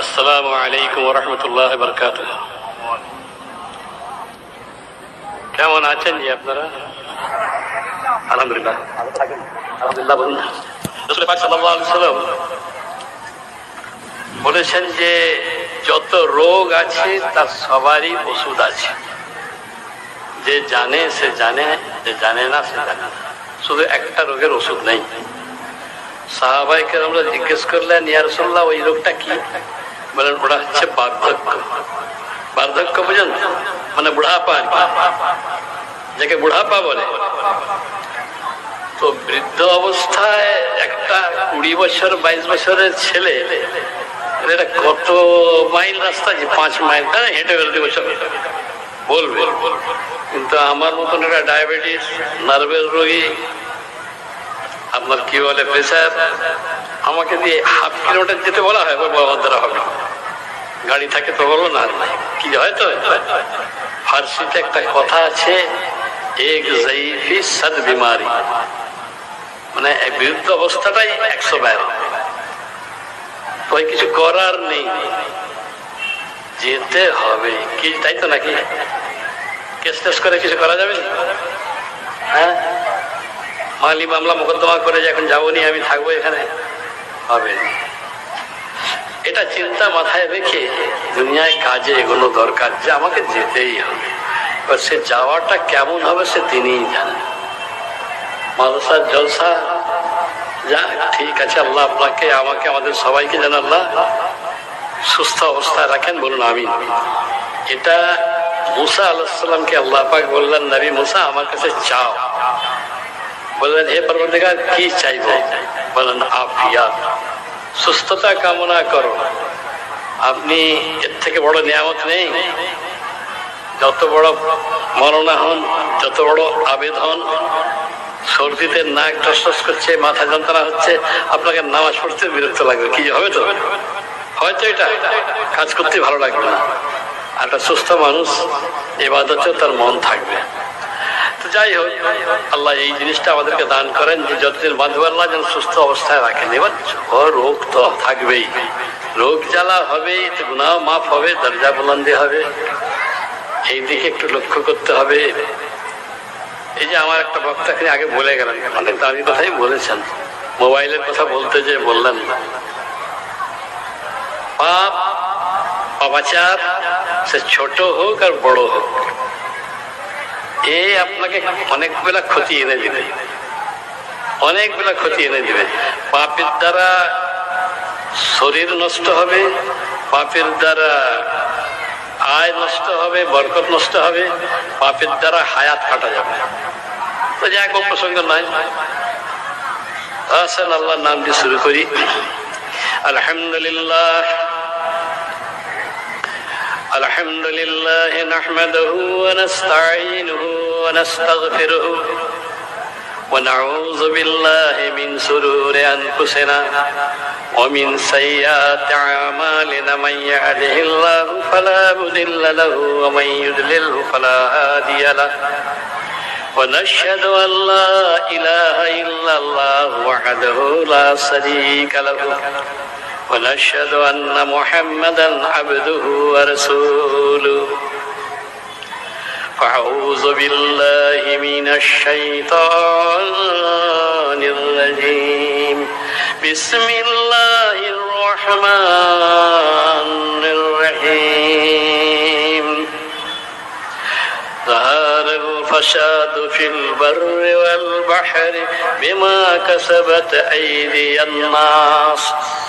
আসসালামু আলাইকুম রহমতুল্লাহ বরকাত কেমন আছেন জি আপনারা? আলহামদুলিল্লাহ। আলহামদুলিল্লাহ বলুন। বলেছেন যে, যত রোগ আছে, তার সবারই ওষুধ আছে। যে জানে, সে জানে, যে জানে না, সে জানে শুধু একটা রোগের ওষুধ নেই। সাহাবাইকে আমরা জিজ্ঞেস করলেন ওই কি? বলেন হচ্ছে বার্ধক্য। বার্ধক্য বুঝেন? মানে বুড়াপা যাকে বুড়াপা বলে। তো বৃদ্ধ অবস্থায় একটা কুড়ি বছর, বাইশ বছরের ছেলে এটা কত মাইল রাস্তা যে পাঁচ মাইল হ্যাঁ হেঁটে বেরোতে বছর বলবে, কিন্তু আমার মতন একটা ডায়াবেটিস, নার্ভের রোগী আপনার কি বলে প্রেশার আমাকে দিয়ে হাফ কিলোমিটার যেতে বলা হয় বাবার দ্বারা হবে। গাড়ি থাকে তো বলো না, কি হয় তো? ফার্সিতে একটা কথা আছে, এক জাইফি সদ বিমারি। মানে বিরুদ্ধ অবস্থাটাই একশো বাইরে তো কিছু করার নেই। যেতে হবে। কি, তাই তো নাকি? কেস টেস করে কিছু করা যাবে? হ্যাঁ? মালি মামলা মোকদ্দমা করে যে এখন যাব নি, আমি থাকব এখানে। হবে। এটা চিন্তা মাথায় রেখে দুনিয়ায় কাজে এগোনো দরকার, যে আমাকে যেতেই হবে। সে যাওয়াটা কেমন হবে সে তিনিই জানেন। মালসা জলসা যা ঠিক আছে, আল্লাহ আপনাকে, আমাকে, আমাদের সবাইকে যেন আল্লাহ। সুস্থ অবস্থায় রাখেন, বলুন আমি এটা মুসা আলাহিসাল্লামকে আল্লাহ পাক বললেন, নবী মুসা, আমার কাছে চাও। বললেন হে পরবর্তীকার, কি চাইব? বলেন আফিয়া সুস্থতা কামনা করো আপনি এর থেকে বড় নিয়ামত নেই। যত বড় মরণা হন, যত বড় আবেদন সর্দিতে নাক টস করছে, মাথা যন্ত্রণা হচ্ছে, আপনাকে নামাজ পড়তে বিরক্ত লাগবে। কি, হবে তো? হয়তো এটা। কাজ করতে ভালো লাগবে না। একটা সুস্থ মানুষ, এবাদতেও তার মন থাকবে। যাই হোক, আল্লাহ এই জিনিসটা আমাদেরকে দান করেন যে যতদিন বাঁধবে আল্লাহ যেন সুস্থ অবস্থায় রাখেন। এবার রোগ তো থাকবেই। রোগ জ্বালা হবেই, তো গুণাও মাফ হবে, দরজা বুলন্দি হবে। এই দিকে একটু লক্ষ্য করতে হবে। এই যে আমার একটা বক্তা এখানে আগে বলে গেলেন, অনেক দামি কথাই বলেছেন। মোবাইলের কথা বলতে যে বললেন পাপ পাপাচার সে ছোট হোক আর বড় হোক। এ আপনাকে অনেক বেলা ক্ষতি এনে দিবে। অনেক বেলা ক্ষতি এনে দিবে। পাপের দ্বারা শরীর নষ্ট হবে, পাপের দ্বারা আয় নষ্ট হবে, বরকত নষ্ট হবে, পাপের দ্বারা হায়াত কাটা যাবে। তো যাই হোক প্রসঙ্গ নয় আসেন, আল্লাহর নাম দিয়ে শুরু করি। আলহামদুলিল্লাহ। الحمد لله نحمده ونستعينه ونستغفره ونعوذ بالله من سرور أنفسنا ومن سيئات أعمالنا من يهده الله فلا مضل له ومن يضلله فلا هادي له ونشهد أن لا إله إلا الله وحده لا شريك له ونشهد أن محمدا عبده ورسوله. فأعوذ بالله من الشيطان الرجيم. بسم الله الرحمن الرحيم. ظهر الفساد في البر والبحر بما كسبت أيدي الناس.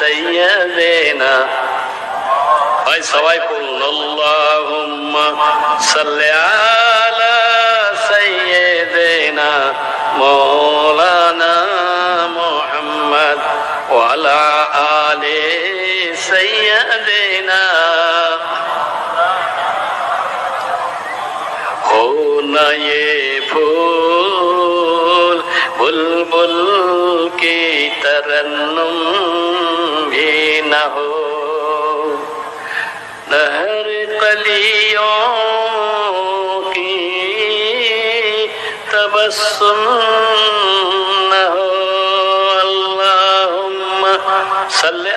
سيدنا ভাই সবাই পড়ুন আল্লাহুম্মা সাল্লি আলা সাইয়্যিদিনা মাওলানা মুহাম্মদ ওয়া আলা আলি সাইয়্যিদিনা হো না ইয়ে ফুল বুলবুল কি তরন্নুম نہ ہو لہر کلیوں کی تبسم نہ ہو۔ اللہم صلی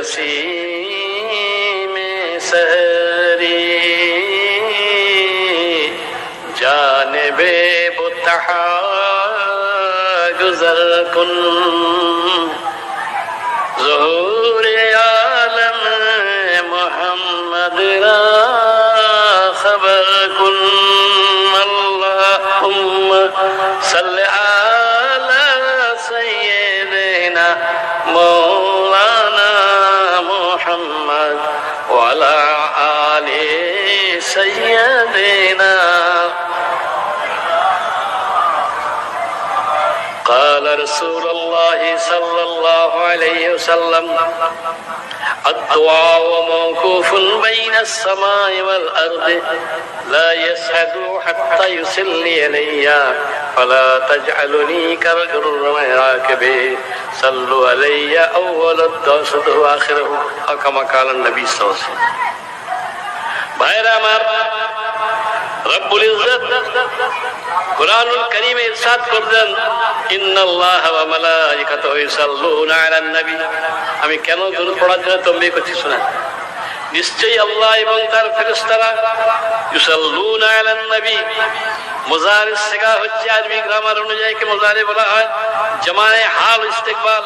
نسیم سہری جانب بتحا گزر کن ظہور عالم محمد را خبر سيدنا. قال رسول الله صلى الله عليه وسلم الدعاء موقوف بين السماء والأرض لا يسعد حتى يصلي علي فلا تجعلني كرجل راكب صلوا علي أول الدوسة وآخره أو كما قال النبي صلى الله عليه وسلم. ভাইরা আমার, রব্বুল ইজ্জত, কুরআনুল কারীমে ইরশাদ করলেন, ইন্নাল্লাহ ওয়া মালাইকাতাহু ইউসাল্লুনা আলান নবী। আমি কেন দরুদ পড়ার জন্য তম্বি করছি শোনেন নিশ্চয়ই আল্লাহ এবং তার ফেরেশতারা ইউসাল্লুনা আলান নবী। মুজারি সিগা হচ্ছে আরবি গ্রামার অনুযায়ী কি মুজারি বলা হয়। জামানে হাল ইস্তেকবাল,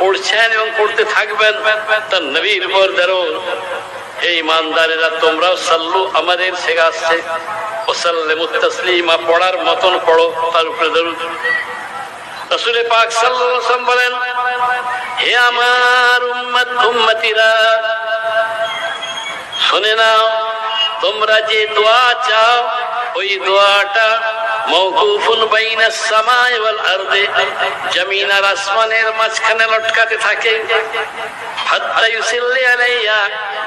পড়ছেন এবং পড়তে থাকবেন। তার নবীর উপর দরুদ। এই ইমানদারেরা তোমরাও সাল্লু আমাদের শেখাচ্ছে ওসাল্লেমু পড়ার মতন পড়ো, তার উপরে সাল্লাল্লাহু আলাইহি বলেন, হে নাও, তোমরা যে দোয়া চাও, ওই দোয়াটা আসমানের মাঝখানে লটকাতে থাকে।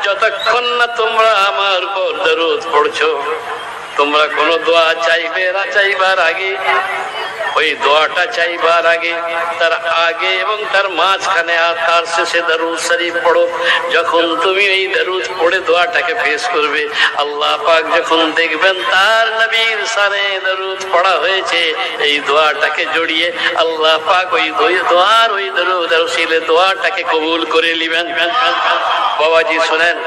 যতক্ষণ না তোমরা আমার উপর দরুদ পড়ছো, তোমরা কোন দোয়া চাইবে না চাইবার আগে। ওই দোয়াটা চাইবার আগে, তার আগে এবং তার মাঝখানে আর তার শেষে দরুদ শরীফ পড়ো। যখন তুমি এই দরুদ পড়ে দোয়াটাকে পেশ করবে, আল্লাহ পাক যখন দেখবেন তার নবীর সানে দরুদ পড়া হয়েছে, এই দোয়াটাকে জড়িয়ে আল্লাহ পাক ওই দোয়ার ওই দরুদ দোয়াটাকে কবুল করে নিবেন। বাবাজি শোনেন,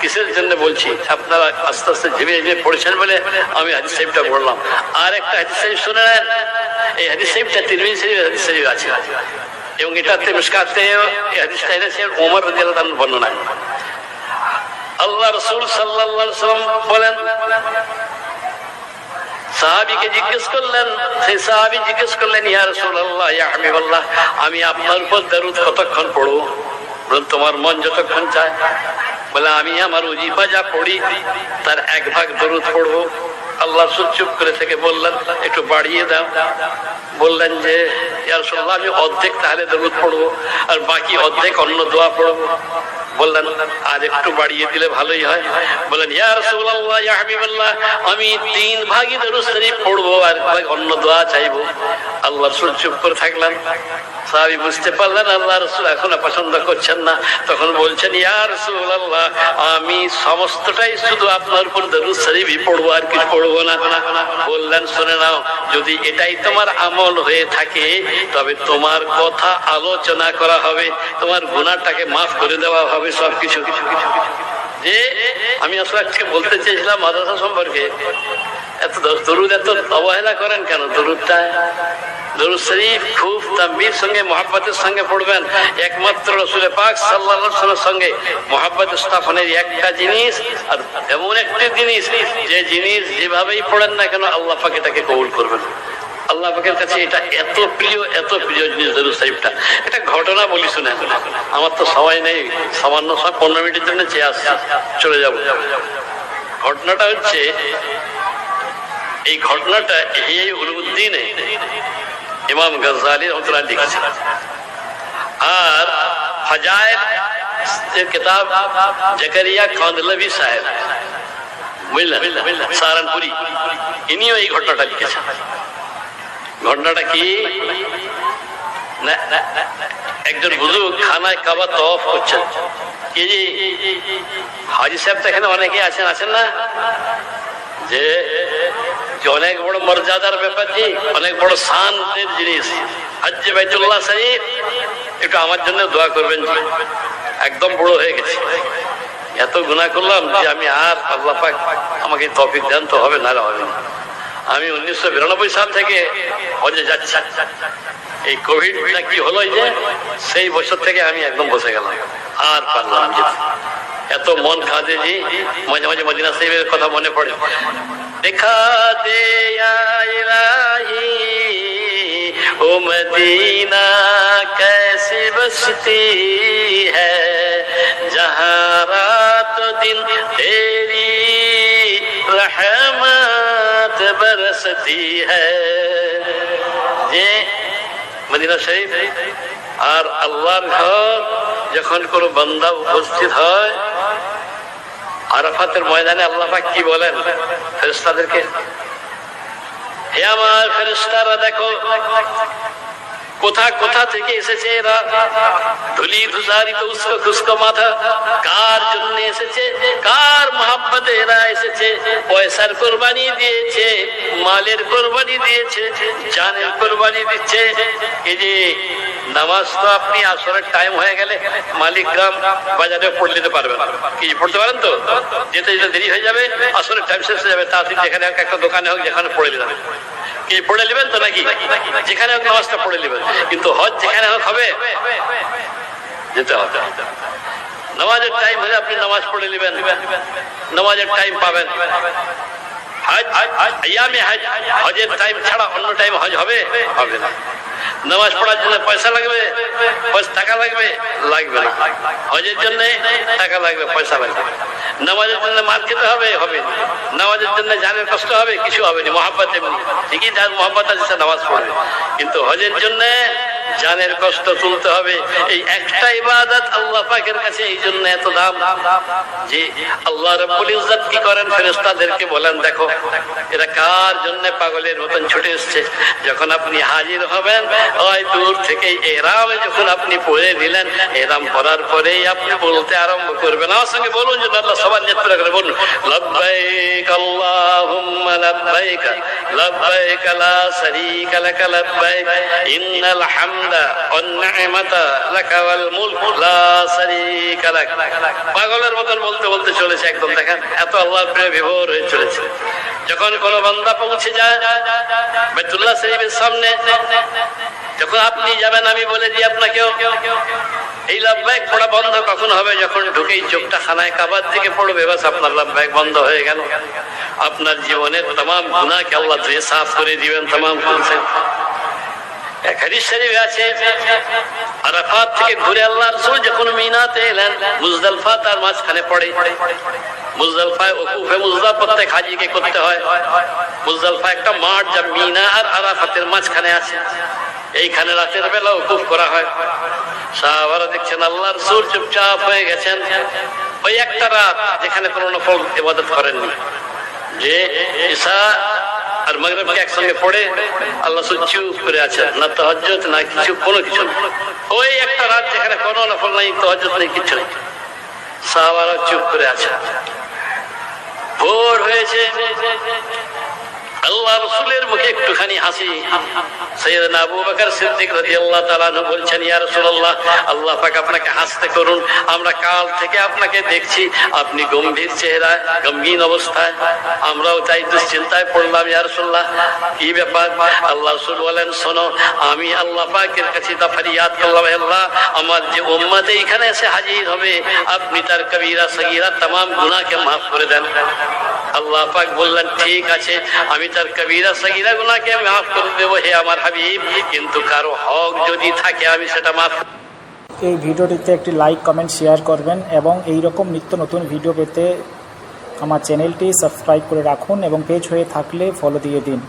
কিসের জন্য বলছি? আপনারা আস্তে আস্তে ঝিমে ঝিমে পড়ছেন বলে আমি হাদিস সাহেবটা পড়লাম আর একটা হাদিস সাহেব শুনে নেন এই হাদিস সাহেবটা তিরমিজি শরীফ হাদিস শরীফ আছে। এবং এটাতে মিসকাতে ওমর রাদিয়াল্লাহু বর্ণনা আল্লাহ রাসূল আলাইহি বলেন, সাহাবীকে জিজ্ঞেস করলেন, সেই সাহাবী জিজ্ঞেস করলেন, ইয়া রাসূলুল্লাহ, ইয়া হাবিবাল্লাহ, আমি আপনার উপর দারুদ কতক্ষণ পড়ব? বলুন, তোমার মন যতক্ষণ চায়। বলে আমি আমার উজিফা যা পড়ি তার এক ভাগ দরুদ পড়ব। আল্লাহ চুপ করে থেকে বললেন একটু বাড়িয়ে দাও। বললেন যে আমি অর্ধেক তাহলে দরুদ পড়ব আর বাকি অর্ধেক অন্য দোয়া পড়ব। বললেন আর একটু বাড়িয়ে দিলে ভালোই হয়। বললেন, ইয়া রাসূলুল্লাহ, ইয়া হাবিবাল্লাহ, আমি তিন ভাগই দরুদ শরীফ পড়ব আর ভাগ অন্য দোয়া চাইব। আল্লাহ রসুল চুপ করে থাকলেন। সাহাবি বুঝতে পারলেন, আল্লাহ রসুল এখন পছন্দ করছেন না। তখন বলছেন, ইয়া রাসূলুল্লাহ, আমি সমস্তটাই শুধু আপনার উপর দরুদ শরীফই পড়ব আর কিছু পড়ব না। বললেন, শুনে নাও, যদি এটাই তোমার আমল হয়ে থাকে, তবে তোমার কথা আলোচনা করা হবে। তোমার গুনাহটাকে মাফ করে দেওয়া হবে। সবকিছু। কিছু কিছু যে আমি আসলে আজকে বলতে চেয়েছিলাম মাদ্রাসা সম্পর্কে, এত দরুদ এত অবহেলা করেন কেন? দরুদটা, দরুদ শরীফ খুব তাম্বির সঙ্গে, মোহাব্বতের সঙ্গে পড়বেন। একমাত্র রসুল পাক সঙ্গে। মোহাব্বত স্থাপনের একটা জিনিস আর এমন একটি জিনিস, যে জিনিস যেভাবেই পড়েন না কেন, আল্লাহ পাক এটাকে কবুল করবেন। আল্লাহ পাকের কাছে এটা এত প্রিয় এত প্রিয় জিনিস দরুদ শরীফটা এটা ঘটনা বলি শুনে। আমার তো সময় নেই, সামান্য সময় পনেরো মিনিটের জন্য চেয়ে আসছি। চলে যাব। ঘটনাটা হচ্ছে, এই ঘটনাটা এই উলুদ্দিনে ইমাম গজালি রহমতুল্লাহ লিখেছেন। আর ফজায়ের কিতাব জাকারিয়া কান্দলবি সাহেব, বুঝলেন? সাহারানপুরি। ইনিও এই ঘটনাটা লিখেছেন। ঘটনাটা কি? একজন বুজুর্গ খানায় কাবা তফ করছেন। এই যে হাজি সাহেব তো এখানে অনেকে আছেন আছেন না? যে অনেক বড় মর্যাদার ব্যাপার জি, অনেক বড় শান্তির জিনিস হজ্জে বাইতুল্লাহ শরীফ একটু আমার জন্য দোয়া করবেন জি। একদম বড় হয়ে গেছে। এত গুণা করলাম যে আমি আর আল্লাহ আমাকে তফিক দেন তো হবে, না হবে না। আমি উনিশশো বিরানব্বই সাল থেকে হজে যাচ্ছি এই কোভিড কি হলো এই যে সেই বছর থেকে আমি একদম বসে গেলাম আর পারলাম না যেতে এত মন খাদে জি মাঝে মাঝে মদিনা সাহেবের কথা মনে পড়ে দেখা দে ইয়া ইলাহি ও মদিনা कैसी बसती है जहाँ रात दिन तेरी रहमत बरसती है যে মদিনা শরীফ আর আল্লাহর ঘর যখন কোন বান্দা উপস্থিত হয় আরাফাতের ময়দানে আল্লাহ পাক কি বলেন ফেরেশতাদেরকে হে আমার ফেরেশতারা দেখো কোথা কোথা থেকে এসেছে এরা ধুলি ধুসারিত উস্কো খুস্কো মাথা কার জন্য এসেছে কার মহাব্বতে এরা এসেছে পয়সার কোরবানি দিয়েছে, মালের কোরবানি দিয়েছে, জানের কোরবানি দিচ্ছে। এই যে নামাজ তো আপনি আসরের টাইম হয়ে গেলে মালিক গ্রাম বাজারে পড়ে নিতে পারবেন। কি পড়তে পারেন তো? যেতে যেতে দেরি হয়ে যাবে, আসরের টাইম শেষ হয়ে যাবে, তাড়াতাড়ি যেখানে একটা দোকানে হোক, যেখানে পড়ে নিতে কি পড়ে নেবেন তো নাকি? যেখানে হোক নামাজটা পড়ে নেবেন। কিন্তু হজ যেখানে হোক হবে, যেতে হবে। নামাজের টাইম হলে আপনি নামাজ পড়ে নেবেন। নামাজের টাইম পাবেন। হজের টাইম ছাড়া অন্য টাইম হজ হবে? হবে না। নামাজ পড়ার জন্য পয়সা লাগবে? টাকা লাগবে? লাগবে হজের জন্য টাকা লাগবে, পয়সা নামাজের মার খেতে হবে? হবে নামাজের জন্য জানের কষ্ট হবে? কিছু হবে না। মহাব্বত ঠিকই যার মহাব্বত আছে নামাজ পড়বে। কিন্তু হজের জন্য জানের কষ্ট তুলতে হবে। এই একটা ইবাদত আল্লাহ পাকের কাছে এই জন্য এত দাম। যে আল্লাহ রব্বুল ইজ্জত কি করেন ফেরেশতাদেরকে বলেন, দেখো, এরা কার জন্য পাগলের মতন ছুটে এসছে? যখন আপনি হাজির হবেন, ওই দূর থেকে এরামে যখন আপনি পড়ে দিলেন এরাম পড়ার পরেই আপনি বলতে আরম্ভ করবেন। আমার সঙ্গে বলুন যে আল্লাহ সবার নেত্র করে বলুন, লব্বাইক আল্লাহুম্মা লব্বাইক লব্বাইক লা শারীকা লাক, লব্বাইক ইন্নাল হামদা পাগলের মতন বলতে বলতে চলেছে একদম, দেখেন, এত আল্লাহর প্রেমে বিভোর হয়ে চলেছে। যখন কোন বান্দা পৌঁছে যায়, বাইতুল্লাহ শরীফের সামনে, যখন আপনি যাবেন, আমি বলে দিই আপনাকেও, এই লাভবাহিক পড়া বন্ধ কখন হবে? যখন ঢুকেই চোখটা খানায় কাবার থেকে পড়বে, বাস আপনার লাভবাহিক বন্ধ হয়ে গেল। আপনার জীবনের তমাম গুণাকে আল্লাহ ধুয়ে সাফ করে দিবেন, তমাম বলছেন আছে, আরাফাত থেকে ঘুরে আল্লাহ মিনাতে এলেন মাঝখানে ওকুফে করতে হয়। একটা মাঠ যা মিনা আর আরাফাতের মাঝখানে আছে। এইখানে রাতের বেলা উকুফ করা হয়। দেখছেন আল্লাহ রসুল চুপচাপ হয়ে গেছেন। ওই একটা রাত যেখানে কোনো নফল ইবাদত করেননি। যে ঈসা আর মগরবকে একসঙ্গে পড়ে আল্লাহ চুপ করে আছে না তহজ্জত না কিছু, কোনো কিছু ওই একটা রাত যেখানে কোনো নফল নাই তহজ্জত নেই কিছু নেই। সাহাবারা চুপ করে আছে ভোর হয়েছে। আল্লাহ রসুলের মুখে একটুখানি হাসি। সিদ্দিক আল্লাহ বলছেন আল্লাহ আপনাকে হাসতে করুন। আমরা কাল থেকে আপনাকে দেখছি। আপনি গম্ভীর গম্ভীর অবস্থায়। আমরাও পড়লাম কি ব্যাপার? আল্লাহ রসুল বলেন, শোনো, আমি আল্লাহ কাছে তা করলাম আল্লাহ। আমার যে উম্মাতে এখানে এসে হাজির হবে, আপনি তার কবিরা, সগিরা তাম গুণাকে মাফ করে দেন। আল্লাহ পাক বললেন, ঠিক আছে, আমি তার কবিরা সগিরা গুনাকে মাফ করে দেবো, হে আমার হাবিব। কিন্তু কারও হক যদি থাকে, আমি সেটা মাফ এই ভিডিওটিতে একটি লাইক কমেন্ট শেয়ার করবেন এবং এই রকম নিত্য নতুন ভিডিও পেতে আমার চ্যানেলটি সাবস্ক্রাইব করে রাখুন এবং পেজ হয়ে থাকলে ফলো দিয়ে দিন।